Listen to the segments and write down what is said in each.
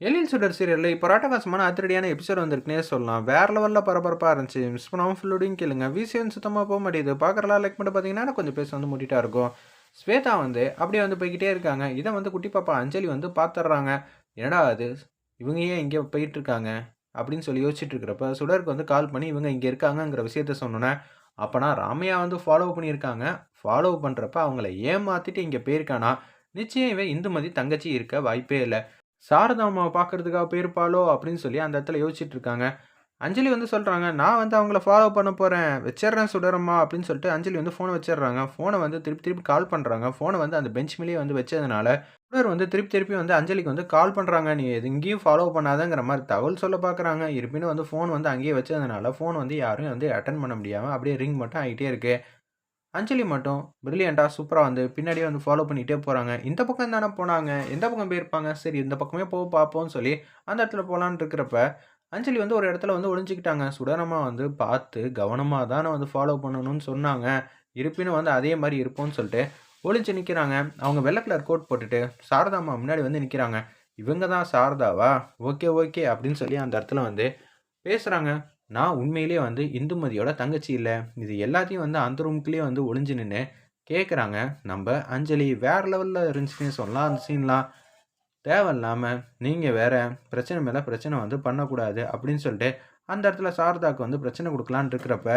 எழில் சுடர் சீரியலில் இப்போ ராட்டகாசமான அதிரடியான எபிசோட் வந்திருக்குனே சொல்லலாம். வேறு லெவலில் பரபரப்பாக இருந்துச்சு. மிஸ் பண்ணாமல் ஃபுல்லோடையும் கேளுங்க. விசிஎன் சுத்தமாக போக மாட்டேது பார்க்குறலாம் லைக் பண்ணி பார்த்தீங்கன்னா கொஞ்சம் பேச வந்து முட்டிட்டா இருக்கும். ஸ்வேதா வந்து அப்படியே வந்து போய்கிட்டே இருக்காங்க. இதை வந்து குட்டி பாப்பா அஞ்சலி வந்து பார்த்துட்றாங்க என்னடா அது? இவங்க ஏன் இங்கே போயிட்டு இருக்காங்க? அப்படின்னு சொல்லி யோசிச்சுட்டு இருக்கிறப்ப சுடருக்கு வந்து கால் பண்ணி இவங்க இங்கே இருக்காங்கங்கிற விஷயத்த சொன்னோன்னே அப்போனா ராமையா வந்து ஃபாலோ பண்ணியிருக்காங்க. ஃபாலோ பண்ணுறப்ப அவங்கள ஏமாற்றிட்டு இங்கே போயிருக்கானா? நிச்சயம் இவன் இந்துமதி தங்கச்சி இருக்க வாய்ப்பே இல்லை. சாரதா அம்மாவை பார்க்கறதுக்காக போயிருப்பாளோ அப்படின்னு சொல்லி அந்த இடத்துல யோசிச்சுட்டு இருக்காங்க. அஞ்சலி வந்து சொல்கிறாங்க நான் வந்து அவங்கள ஃபாலோ பண்ண போகிறேன் வச்சிட்றேன் சுடரம்மா அப்படின்னு சொல்லிட்டு அஞ்சலி வந்து ஃபோனை வச்சிடுறாங்க. ஃபோனை வந்து திருப்பி திருப்பி கால் பண்ணுறாங்க ஃபோனை வந்து அந்த பெஞ்ச் மேலேயே வந்து வச்சதுனால சுடர் வந்து திருப்பி திருப்பி வந்து அஞ்சலிக்கு வந்து கால் பண்ணுறாங்க நீ எது இங்கேயும் ஃபாலோ பண்ணாதங்கிற மாதிரி தகவல் சொல்ல பார்க்குறாங்க இருப்பினும் வந்து ஃபோன் வந்து அங்கேயே வச்சதுனால ஃபோன் வந்து யாரும் வந்து அட்டன் பண்ண முடியாமல் அப்படியே ரிங் மட்டும் ஆகிட்டே இருக்குது அஞ்சலி மட்டும் பிரில்லியண்ட்டாக சூப்பராக வந்து பின்னாடியே வந்து ஃபாலோ பண்ணிகிட்டே போகிறாங்க இந்த பக்கம் தானே போனாங்க? எந்த பக்கம் போயிருப்பாங்க? சரி இந்த பக்கமே போக பார்ப்போம்னு சொல்லி அந்த இடத்துல போகலான்னு இருக்கிறப்ப அஞ்சலி வந்து ஒரு இடத்துல வந்து ஒழிஞ்சிக்கிட்டாங்க சுடனமாக வந்து பார்த்து கவனமாக தானே வந்து ஃபாலோ பண்ணணும்னு சொன்னாங்க. இருப்பினும் வந்து அதே மாதிரி இருப்போம்னு சொல்லிட்டு ஒளிஞ்சு நிற்கிறாங்க அவங்க வெள்ளை கலர் கோட் போட்டுட்டு சாரதாம்மா முன்னாடி வந்து நிற்கிறாங்க இவங்க தான் சாரதாவா? ஓகே ஓகே அப்படின்னு சொல்லி அந்த இடத்துல வந்து பேசுகிறாங்க நான் உண்மையிலேயே வந்து இந்துமதியோட தங்கச்சி இல்லை. இது எல்லாத்தையும் வந்து அந்த ரூமுக்குள்ளேயே வந்து ஒளிஞ்சு நின்று கேட்குறாங்க நம்ம அஞ்சலி வேறு லெவலில் இருந்துச்சுன்னு சொல்லலாம். அந்த சீன்லாம் தேவையில்லாமல் நீங்கள் வேறு பிரச்சனை மேலே பிரச்சனை வந்து பண்ணக்கூடாது அப்படின்னு சொல்லிட்டு அந்த இடத்துல சாரதாக்கு வந்து பிரச்சனை கொடுக்கலான்னு இருக்கிறப்ப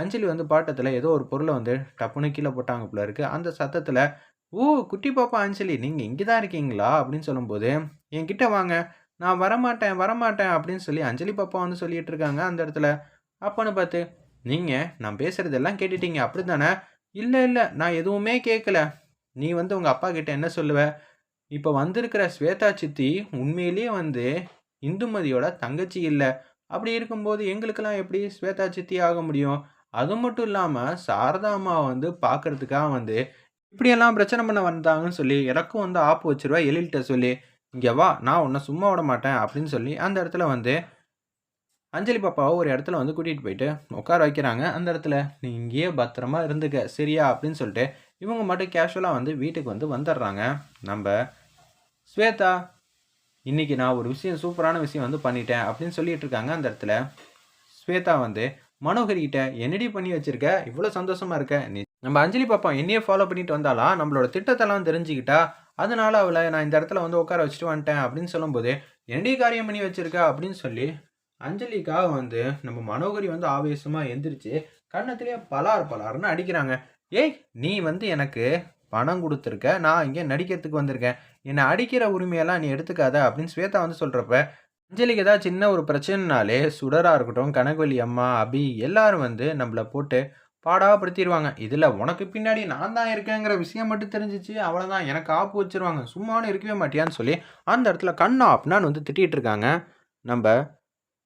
அஞ்சலி வந்து பாட்டத்தில் ஏதோ ஒரு பொருளை வந்து டப்புன்னு கீழே போட்டாங்க போல இருக்குது அந்த சத்தத்தில் ஓ குட்டி பாப்பா அஞ்சலி நீங்கள் இங்கே தான் இருக்கீங்களா? அப்படின்னு சொல்லும்போது என்கிட்ட வாங்க. நான் வரமாட்டேன் வரமாட்டேன் அப்படின்னு சொல்லி அஞ்சலி பாப்பா வந்து சொல்லிட்டு இருக்காங்க அந்த இடத்துல. அப்போன்னு பார்த்து நீங்கள் நான் பேசுகிறதெல்லாம் கேட்டுட்டீங்க அப்படி தானே இல்லை இல்லை நான் எதுவுமே கேட்கல நீ வந்து உங்கள் அப்பா கிட்ட என்ன சொல்லுவ? இப்போ வந்திருக்கிற ஸ்வேதா சித்தி உண்மையிலேயே வந்து இந்துமதியோட தங்கச்சி இல்லை. அப்படி இருக்கும்போது எங்களுக்கெல்லாம் எப்படி ஸ்வேதா சித்தி ஆக முடியும்? அது மட்டும் இல்லாமல் சாரதா அம்மாவை வந்து பார்க்கறதுக்காக வந்து இப்படியெல்லாம் பிரச்சனை பண்ண வந்தாங்கன்னு சொல்லி எனக்கும் வந்து ஆப்பு வச்சிருவா எழில்கிட்ட சொல்லி. இங்கே வா நான் உன்னை சும்மா விட மாட்டேன் அப்படின்னு சொல்லி அந்த இடத்துல வந்து அஞ்சலி பாப்பாவை ஒரு இடத்துல வந்து கூட்டிகிட்டு போயிட்டு உட்கார வைக்கிறாங்க. அந்த இடத்துல நீ இங்கேயே பத்திரமா இருந்துக்க சரியா? அப்படின்னு சொல்லிட்டு இவங்க மட்டும் கேஷுவலாக வந்து வீட்டுக்கு வந்து வந்துடுறாங்க. நம்ம ஸ்வேதா இன்றைக்கி நான் ஒரு விஷயம் சூப்பரான விஷயம் வந்து பண்ணிட்டேன் அப்படின்னு சொல்லிட்டு இருக்காங்க அந்த இடத்துல. ஸ்வேதா வந்து மனோகரிக்கிட்ட என்னடி பண்ணி வச்சிருக்க? இவ்வளோ சந்தோஷமாக இருக்க. நீ நம்ம அஞ்சலி பாப்பா என்னையே ஃபாலோ பண்ணிட்டு வந்தாலும் நம்மளோட திட்டத்தெல்லாம் தெரிஞ்சுக்கிட்டா அதனால அவளை நான் இந்த இடத்துல வந்து உட்கார வச்சுட்டு வந்துட்டேன் அப்படின்னு சொல்லும்போது என்னடி காரியம் பண்ணி வச்சிருக்கா? அப்படின்னு சொல்லி அஞ்சலிக்காக வந்து நம்ம மனோகரி வந்து ஆவேசமாக எந்திரிச்சு கன்னத்திலேயே பலார் பலார்னு அடிக்கிறாங்க. ஏய் நீ வந்து எனக்கு பணம் கொடுத்துருக்க நான் இங்கே நடிக்கிறதுக்கு வந்திருக்கேன். என்னை அடிக்கிற உரிமையெல்லாம் நீ எடுத்துக்காத அப்படின்னு ஸ்வேதா வந்து சொல்கிறப்ப அஞ்சலிக்கு ஏதாவது சின்ன ஒரு பிரச்சனைனாலே சுடராக இருக்கட்டும் கனகவல்லி அம்மா அபி எல்லாரும் வந்து நம்மளை போட்டு பாடாப்படுத்திடுவாங்க இதில் உனக்கு பின்னாடி நான் தான் இருக்கேங்கிற விஷயம் மட்டும் தெரிஞ்சிச்சு. அவ்வளோதான் எனக்கு ஆப்பு வச்சுருவாங்க. சும்மானு இருக்கவே மாட்டியான்னு சொல்லி அந்த இடத்துல கண்ணா அப்படின்னு வந்து திட்டிகிட்டு இருக்காங்க. நம்ம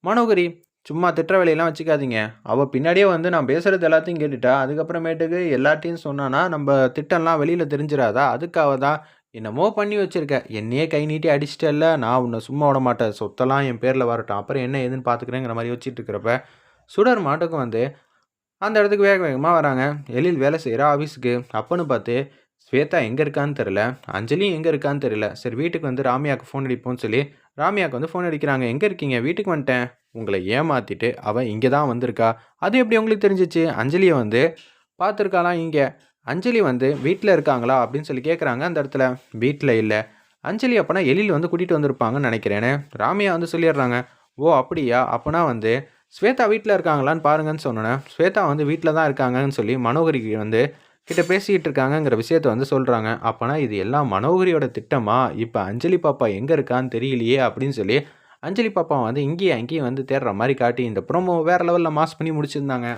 மனோகரி சும்மா திட்டுற வேலையெல்லாம் வச்சுக்காதீங்க. அவள் பின்னாடியே வந்து நான் பேசுகிறது எல்லாத்தையும் கேட்டுட்டா அதுக்கப்புறமேட்டுக்கு எல்லாத்தையும் சொன்னான்னா நம்ம திட்டம்லாம் வெளியில் தெரிஞ்சிடாதா அதுக்காக தான் என்னமோ பண்ணி வச்சுருக்க. என்னையே கை நீட்டி அடிச்சிட்டல்ல. நான் உன்னை சும்மா விட மாட்டேன். சொத்தெல்லாம் என் பேரில் வரட்டும். அப்புறம் என்ன ஏதுன்னு பார்த்துக்கிறேங்கிற மாதிரி வச்சுட்டு இருக்கிறப்ப சுடர் மாட்டுக்கும் வந்து அந்த இடத்துக்கு வேக வேகமாக வராங்க. எழில் வேலை செய்கிற ஆஃபீஸுக்கு அப்பன்னு பார்த்து ஸ்வேதா எங்கே இருக்கான்னு தெரில அஞ்சலியும் எங்கே இருக்கான்னு தெரில சரி வீட்டுக்கு வந்து ராமியாவுக்கு ஃபோன் அடிப்போம்னு சொல்லி ராமியாவுக்கு வந்து ஃபோன் அடிக்கிறாங்க. எங்கே இருக்கீங்க? வீட்டுக்கு வந்துட்டேன். உங்களை ஏமாற்றிட்டு அவள் இங்கே தான் வந்திருக்கா. அது எப்படி உங்களுக்கு தெரிஞ்சிச்சு? அஞ்சலியை வந்து பார்த்துருக்காலாம் இங்கே? அஞ்சலி வந்து வீட்டில் இருக்காங்களா? அப்படின்னு சொல்லி கேட்குறாங்க அந்த இடத்துல. வீட்டில் இல்லை. அஞ்சலி அப்போனா எழில் வந்து கூட்டிகிட்டு வந்திருப்பாங்கன்னு நினைக்கிறேன்னு ராமியா வந்து சொல்லிடுறாங்க ஓ அப்படியா? அப்போனா வந்து ஸ்வேதா வீட்டில் இருக்காங்களான்னு பாருங்கன்னு சொன்னோன்னே ஸ்வேதா வந்து வீட்டில் தான் இருக்காங்கன்னு சொல்லி மனோகரிக்கு வந்து கிட்ட பேசிக்கிட்டு இருக்காங்கங்கிற விஷயத்த வந்து சொல்கிறாங்க அப்போனா இது எல்லாம் மனோகரியோட திட்டமா? இப்போ அஞ்சலி பாப்பா எங்கே இருக்கான்னு தெரியலையே அப்படின்னு சொல்லி அஞ்சலி பாப்பா வந்து இங்கேயும் அங்கேயும் வந்து தேடுற மாதிரி காட்டி இந்த ப்ரோமோ வேறு லெவலில் மாஸ் பண்ணி முடிச்சிருந்தாங்க.